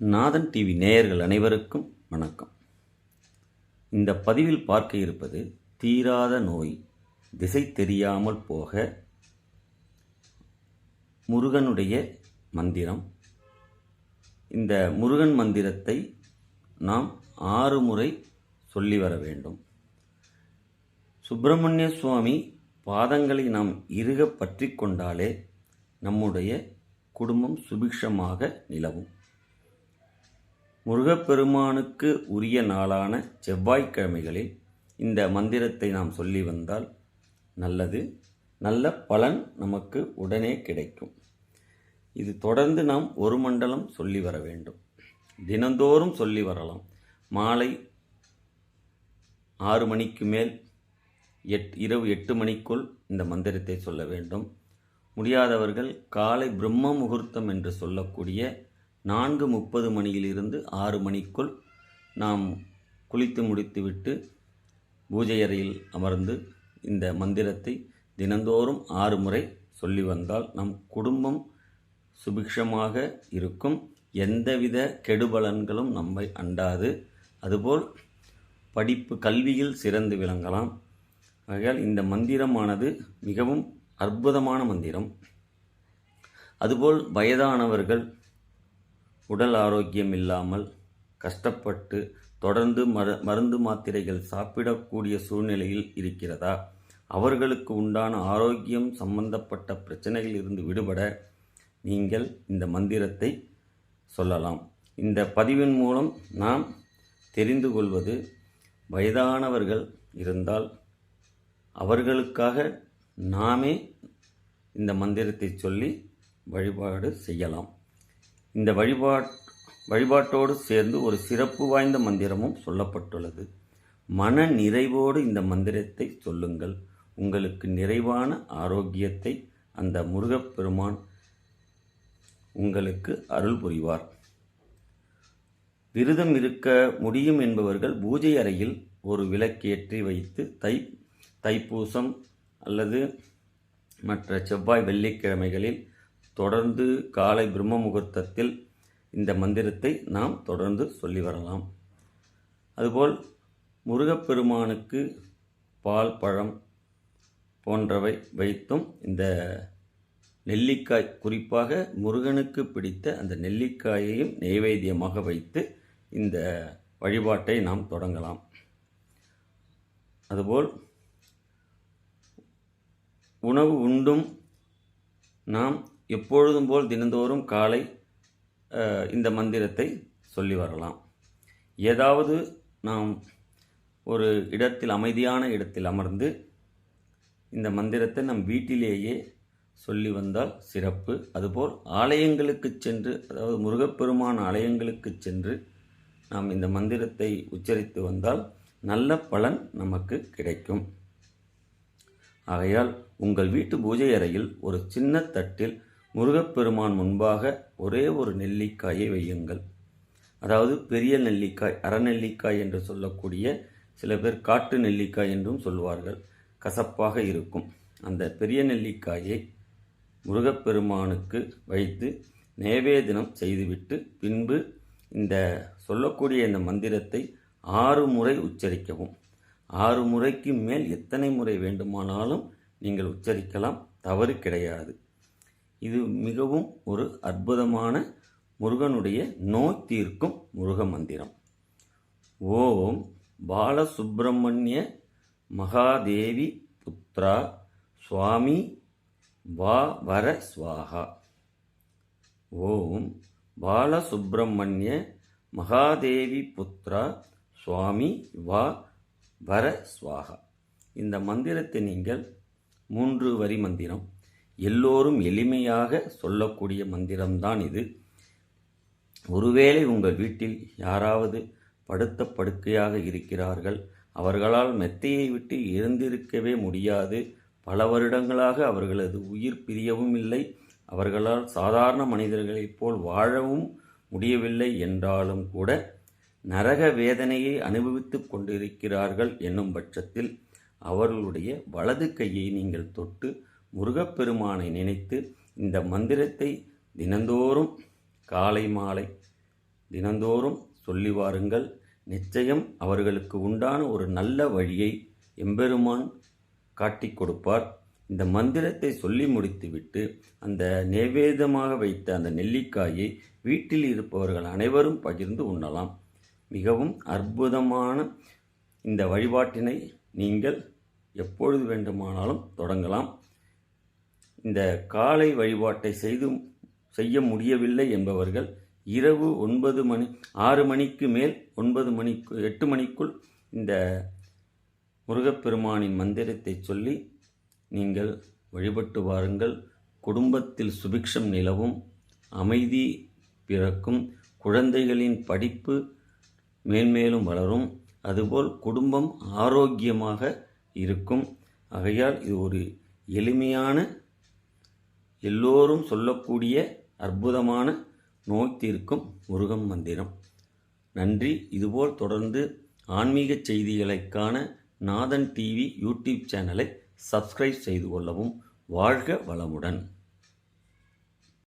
நாதன் TV நேயர்கள் அனைவருக்கும் வணக்கம். இந்த பதிவில் பார்க்க இருப்பது தீராத நோய் திசை தெரியாமல் போக முருகனுடைய மந்திரம். இந்த முருகன் மந்திரத்தை நாம் ஆறு முறை சொல்லி வர வேண்டும். சுப்பிரமணிய சுவாமி பாதங்களை நாம் இறுக பற்றி கொண்டாலே நம்முடைய குடும்பம் சுபிக்ஷமாக நிலவும். முருகப்பெருமானுக்கு உரிய நாளான செவ்வாய்க்கிழமைகளில் இந்த மந்திரத்தை நாம் சொல்லி வந்தால் நல்லது. நல்ல பலன் நமக்கு உடனே கிடைக்கும். இது தொடர்ந்து நாம் ஒரு மண்டலம் சொல்லி வர வேண்டும். தினந்தோறும் சொல்லி வரலாம். மாலை ஆறு மணிக்கு மேல் எட் இரவு எட்டு மணிக்குள் இந்த மந்திரத்தை சொல்ல வேண்டும். முடியாதவர்கள் காலை பிரம்ம முகூர்த்தம் என்று சொல்லக்கூடிய நான்கு முப்பது மணியிலிருந்து ஆறு மணிக்குள் நாம் குளித்து முடித்துவிட்டு பூஜை அறையில் அமர்ந்து இந்த மந்திரத்தை தினந்தோறும் ஆறு முறை சொல்லி வந்தால் நம் குடும்பம் சுபிக்ஷமாக இருக்கும். எந்தவித கெடுபலன்களும் நம்மை அண்டாது. அதுபோல் படிப்பு கல்வியில் சிறந்து விளங்கலாம். ஆகையால் இந்த மந்திரமானது மிகவும் அற்புதமான மந்திரம். அதுபோல் வயதானவர்கள் உடல் ஆரோக்கியம் இல்லாமல் கஷ்டப்பட்டு தொடர்ந்து மரு மருந்து மாத்திரைகள் சாப்பிடக்கூடிய சூழ்நிலையில் இருக்கிறதா? அவர்களுக்கு உண்டான ஆரோக்கியம் சம்பந்தப்பட்ட பிரச்சனையில் இருந்து விடுபட நீங்கள் இந்த மந்திரத்தை சொல்லலாம். இந்த பதிவின் மூலம் நாம் தெரிந்து கொள்வது வயதானவர்கள் இருந்தால் அவர்களுக்காக நாமே இந்த மந்திரத்தை சொல்லி வழிபாடு செய்யலாம். இந்த வழிபாட் வழிபாட்டோடு சேர்ந்து ஒரு சிறப்பு வாய்ந்த மந்திரமும் சொல்லப்பட்டுள்ளது. மன நிறைவோடு இந்த மந்திரத்தை சொல்லுங்கள். உங்களுக்கு நிறைவான ஆரோக்கியத்தை அந்த முருகப்பெருமான் உங்களுக்கு அருள் புரிவார். விரதம் இருக்க முடியும் என்பவர்கள் பூஜை அறையில் ஒரு விளக்கேற்றி வைத்து தை தைப்பூசம் அல்லது மற்ற செவ்வாய் வெள்ளிக்கிழமைகளில் தொடர்ந்து காலை பிரம்ம முகூர்த்தத்தில் இந்த மந்திரத்தை நாம் தொடர்ந்து சொல்லி வரலாம். அதுபோல் முருகப்பெருமானுக்கு பால் பழம் போன்றவை வைத்தும் இந்த நெல்லிக்காய் குறிப்பாக முருகனுக்கு பிடித்த அந்த நெல்லிக்காயையும் நெய்வேத்தியமாக வைத்து இந்த வழிபாட்டை நாம் தொடங்கலாம். அதுபோல் உணவு உண்டும் நாம் எப்பொழுதும் போல் தினந்தோறும் காலை இந்த மந்திரத்தை சொல்லி வரலாம். ஏதாவது நாம் ஒரு இடத்தில் அமைதியான இடத்தில் அமர்ந்து இந்த மந்திரத்தை நம் வீட்டிலேயே சொல்லி வந்தால் சிறப்பு. அதுபோல் ஆலயங்களுக்கு சென்று அதாவது முருகப்பெருமான் ஆலயங்களுக்கு சென்று நாம் இந்த மந்திரத்தை உச்சரித்து வந்தால் நல்ல பலன் நமக்கு கிடைக்கும். ஆகையால் உங்கள் வீட்டு பூஜை அறையில் ஒரு சின்ன தட்டில் முருகப்பெருமான் முன்பாக ஒரே ஒரு நெல்லிக்காயை வையுங்கள். அதாவது பெரிய நெல்லிக்காய் அறநெல்லிக்காய் என்று சொல்லக்கூடிய சில பேர் காட்டு நெல்லிக்காய் என்றும் சொல்வார்கள். கசப்பாக இருக்கும். அந்த பெரிய நெல்லிக்காயை முருகப்பெருமானுக்கு வைத்து நேவேதனம் செய்துவிட்டு பின்பு இந்த சொல்லக்கூடிய இந்த மந்திரத்தை ஆறு முறை உச்சரிக்கவும். ஆறு முறைக்கு மேல் எத்தனை முறை வேண்டுமானாலும் நீங்கள் உச்சரிக்கலாம். தவறு கிடையாது. இது மிகவும் ஒரு அற்புதமான முருகனுடைய நோய் தீர்க்கும் முருக மந்திரம். ஓம் பாலசுப்பிரமணிய மகாதேவி புத்ரா சுவாமி வா வர ஸ்வாகா ஓம் பாலசுப்பிரமணிய மகாதேவி புத்ரா சுவாமி வா வர ஸ்வாகா இந்த மந்திரத்தை நீங்கள் மூன்று வரி மந்திரம். எல்லோரும் எளிமையாக சொல்லக்கூடிய மந்திரம்தான் இது. ஒருவேளை உங்கள் வீட்டில் யாராவது படுத்த படுக்கையாக இருக்கிறார்கள். அவர்களால் மெத்தையை விட்டு எழுந்திருக்கவே முடியாது. பல வருடங்களாக அவர்களது உயிர் பிரியவும் இல்லை. அவர்களால் சாதாரண மனிதர்களைப் போல் வாழவும் முடியவில்லை என்றாலும் கூட நரக வேதனையை அனுபவித்துக் கொண்டிருக்கிறார்கள் என்னும் பட்சத்தில் அவர்களுடைய வலது கையை நீங்கள் தொட்டு முருகப்பெருமானை நினைத்து இந்த மந்திரத்தை தினந்தோறும் காலை மாலை தினந்தோறும் சொல்லி வாருங்கள். நிச்சயம் அவர்களுக்கு உண்டான ஒரு நல்ல வழியை எம்பெருமான் காட்டிக் கொடுப்பார். இந்த மந்திரத்தை சொல்லி முடித்துவிட்டு அந்த நைவேதமாக வைத்த அந்த நெல்லிக்காயை வீட்டில் இருப்பவர்கள் அனைவரும் பகிர்ந்து உண்ணலாம். மிகவும் அற்புதமான இந்த வழிபாட்டினை நீங்கள் எப்பொழுது வேண்டுமானாலும் தொடங்கலாம். இந்த காலை வழிபாட்டை செய்து செய்ய முடியவில்லை என்பவர்கள் இரவு ஒன்பது மணி ஆறு மணிக்கு மேல் ஒன்பது மணிக்கு எட்டு மணிக்குள் இந்த முருகப்பெருமானின் மந்திரத்தை சொல்லி நீங்கள் வழிபட்டு வாருங்கள். குடும்பத்தில் சுபிக்ஷம் நிலவும் அமைதி பிறக்கும் குழந்தைகளின் படிப்பு மேன்மேலும் வளரும். அதுபோல் குடும்பம் ஆரோக்கியமாக இருக்கும். ஆகையால் இது ஒரு எளிமையான எல்லோரும் சொல்லக்கூடிய அற்புதமான நோய் தீர்க்கும் முருகன் மந்திரம். நன்றி. இதுபோல் தொடர்ந்து ஆன்மீக செய்திகளைக்கான நாதன் டிவி யூடியூப் சேனலை சப்ஸ்கிரைப் செய்து கொள்ளவும். வாழ்க வளமுடன்.